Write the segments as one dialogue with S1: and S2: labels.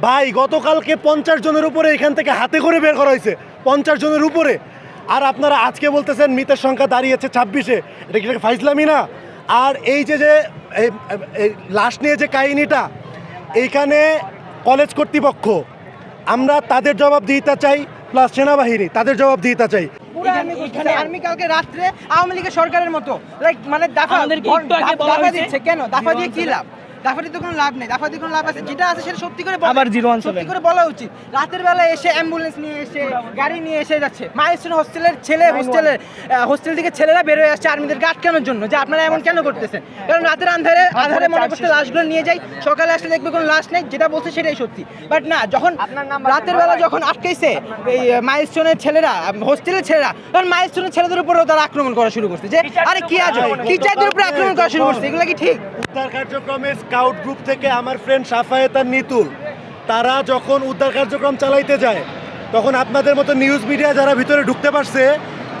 S1: ভাই গতকালকে পঞ্চাশ জনের উপরে এখান থেকে হাতে করে বের করা হয়েছে। পঞ্চাশ জনের উপরে। আর আপনারা আজকে বলতেছেন মৃতের সংখ্যা দাঁড়িয়েছে ছাব্বিশে। এটা কি ফাইজলামি না? আর এই যে যে লাশ নিয়ে যে কাহিনিটা এইখানে কলেজ কর্তৃপক্ষ আমরা তাদের জবাব দিতে চাই প্লাস সেনাবাহিনী তাদের জবাব দিতে চাই।
S2: এখানে আর্মি কালকে রাত্রে আওয়ামী লীগের সরকারের মতো লাইক মানে দাফা
S3: আমাদেরকে একটু আগে
S2: দা-
S3: বলা
S2: দাফা দিচ্ছে কেন? দাফা দিয়ে কি লাভ? দাফা তো কোনো লাভ নেই দাফা কোনো লাভ আছে যেটা আছে সেটা সত্যি করে বলা-
S3: আবার 017
S2: সত্যি করে বলা উচিত। রাতের বেলা এসে অ্যাম্বুলেন্স নিয়ে এসে গাড়ি নিয়ে এসে যাচ্ছে। মাইস্টন হোস্টেলের ছেলে হোস্টেলের হোস্টেল থেকে ছেলেরা বের হয়ে আসছে আর্মিদেরকে আটকানোর জন্য। যে আপনারা এমন কেন করতেছেন? কারণ রাতের আন্ধারে আধারে মনে করতে লাশগুলো নিয়ে যাই সকালে আসলে দেখবে কোনো লাশ নেই যেটা বলছে সেটাই সত্যি। বাট না যখন রাতের বেলা যখন আটকাইছে এই মাইলস্টোনের ছেলেরা হোস্টেলের ছেলেরা তখন মাইলস্টোনের ছেলেদের উপরেও তারা আক্রমণ করা শুরু করছে। যে আরে কি আছে টিচারদের উপরে আক্রমণ করা শুরু করছে? এগুলো কি ঠিক?
S1: উদ্ধার কার্যক্রমে স্কাউট গ্রুপ থেকে আমার ফ্রেন্ড সাফায়েত আর নিতুল তারা যখন উদ্ধার কার্যক্রম চালাইতে যায় তখন আপনাদের মতো নিউজ মিডিয়া যারা ভিতরে ঢুকতে পারছে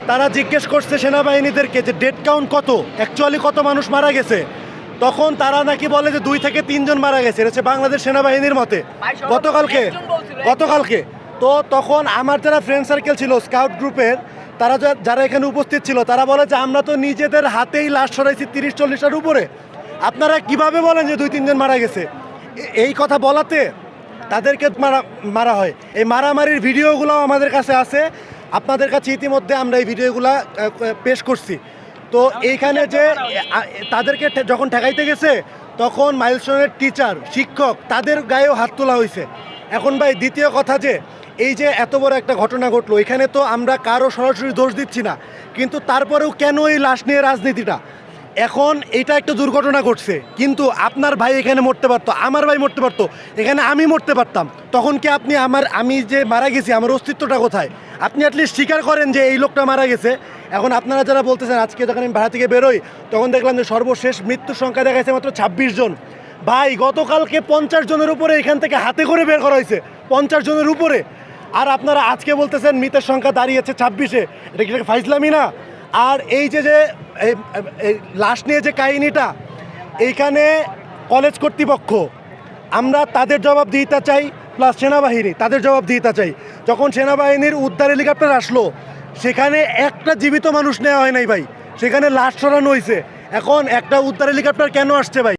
S1: তারা জিজ্ঞেস করছে সেনাবাহিনীদেরকে যে ডেড কাউন্ট কত অ্যাকচুয়ালি কত মানুষ মারা গেছে। তখন তারা নাকি বলে যে দুই থেকে তিনজন মারা গেছে এটা হচ্ছে বাংলাদেশ সেনাবাহিনীর মতে। গতকালকে গতকালকে। তো তখন আমার যারা ফ্রেন্ড সার্কেল ছিল স্কাউট গ্রুপের তারা যা- যারা এখানে উপস্থিত ছিল তারা বলে যে আমরা তো নিজেদের হাতেই লাশ সরাইছি তিরিশ চল্লিশটার উপরে। আপনারা কীভাবে বলেন যে দুই, তিনজন মারা গেছে? এই কথা বলাতে তাদেরকে মারা মারা হয়। এই মারামারির ভিডিওগুলো আমাদের কাছে আছে। আপনাদের কাছে ইতিমধ্যে আমরা এই ভিডিওগুলো পেশ করছি। তো এইখানে যে তাদেরকে যখন ঠেকাইতে গেছে, তখন মাইলস্টোনের টিচার, শিক্ষক, তাদের গায়েও হাত তোলা হয়েছে এখন ভাই, দ্বিতীয় কথা যে, এই যে এত বড় একটা ঘটনা ঘটলো, এখানে তো আমরা কারও সরাসরি দোষ দিচ্ছি না। কিন্তু তারপরেও কেন এই লাশ নিয়ে রাজনীতিটা? এখন এটা একটা দুর্ঘটনা ঘটছে, কিন্তু আপনার ভাই এখানে মরতে পারতো, আমার ভাই মরতে পারতো, এখানে আমি মরতে পারতাম, তখন কি আপনি আমার, আমি যে মারা গেছি, আমার অস্তিত্বটা কোথায়? আপনি অ্যাটলিস্ট স্বীকার করেন যে এই লোকটা মারা গেছে। এখন আপনারা যারা বলতেছেন, আজকে যখন আমি ভাড়া থেকে বেরোই, তখন দেখলাম যে সর্বশেষ মৃত্যুর সংখ্যা দেখা গেছে মাত্র ছাব্বিশ জন। ভাই, গতকালকে পঞ্চাশ জনের উপরে এখান থেকে হাতে করে বের করা হয়েছে, পঞ্চাশ জনের উপরে। আর আপনারা আজকে বলতেছেন, মৃতের সংখ্যা দাঁড়িয়েছে ছাব্বিশে, এটা কি ফাইজলামি না? আর এই যে যে এই লাশ নিয়ে যে কাহিনীটা, এইখানে কলেজ কর্তৃপক্ষ, আমরা তাদের জবাব দিতে চাই প্লাস সেনাবাহিনী তাদের জবাব দিতে চাই। যখন সেনাবাহিনীর উদ্ধার হেলিকপ্টার আসলো, সেখানে একটা জীবিত মানুষ নেওয়া হয় নাই ভাই। সেখানে লাশ সরানো হয়েছে এখন একটা উদ্ধার হেলিকপ্টার কেন আসছে ভাই?